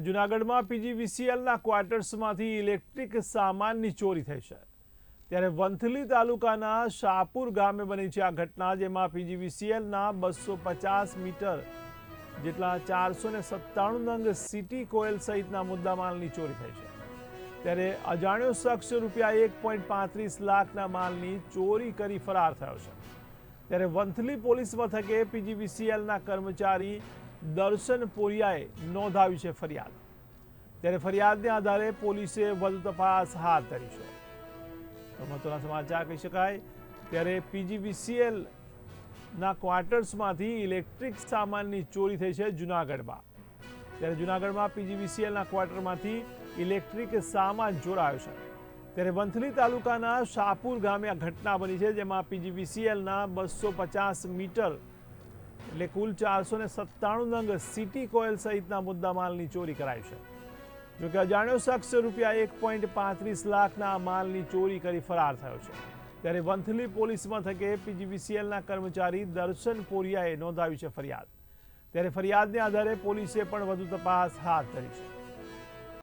ત્યારે જૂનાગઢમાં પીજીવીસીએલના ક્વાર્ટર્સમાંથી ઇલેક્ટ્રિક સામાનની ચોરી થઈ છે. ત્યારે વંથલી તાલુકાના શાહપુર ગામે બની છે આ ઘટના, જેમાં પીજીવીસીએલના બસો પચાસ મીટર જેટલા ચારસો ને સત્તાણું નંગ સિટી કોયલ સહિતના મુદ્દામાલની ચોરી થઈ છે. ત્યારે અજાણ્યો શખ્સ રૂપિયા એક પોઈન્ટ પાંત્રીસ લાખના માલની ચોરી કરી ફરાર થયો છે. ત્યારે વંથલી પોલીસ મથકે પીજીવીસીએલના કર્મચારી દર્શન પોરિયાએ નોંધાવી છે ફરિયાદ. ત્યારે ફરિયાદને આધારે પોલીસે વધુ તપાસ હાથ ધરી છે. મહત્વના સમાચાર કહી શકાય, ત્યારે પીજીવીસીએલ ના ક્વાર્ટર્સમાંથી ઇલેક્ટ્રિક સામાનની ચોરી થઈ છે જુનાગઢમાં. ત્યારે જુનાગઢમાં પીજીવીસીએલના ક્વાર્ટરમાંથી ઇલેક્ટ્રિક સામાન ચોરાયો છે. ત્યારે વંથલી તાલુકાના શાહપુર ગામે આ ઘટના બની છે, જેમાં પીજીવીસીએલના બસો પચાસ મીટર એટલે કુલ ચારસો ને સત્તાણું નંગ સિટી કોઇલ સહિતના મુદ્દામાલની ચોરી કરાઈ છે. જોકે અજાણ્યો શખ્સ રૂપિયા એક પોઈન્ટ પાંત્રીસ લાખના માલની ચોરી કરી ફરાર થયો છે. ત્યારે વંથલી પોલીસ મથકે પીજીવીસીએલના કર્મચારી દર્શન પોરિયાએ નોંધાવી છે ફરિયાદ. ત્યારે ફરિયાદને આધારે પોલીસે પણ વધુ તપાસ હાથ ધરી છે.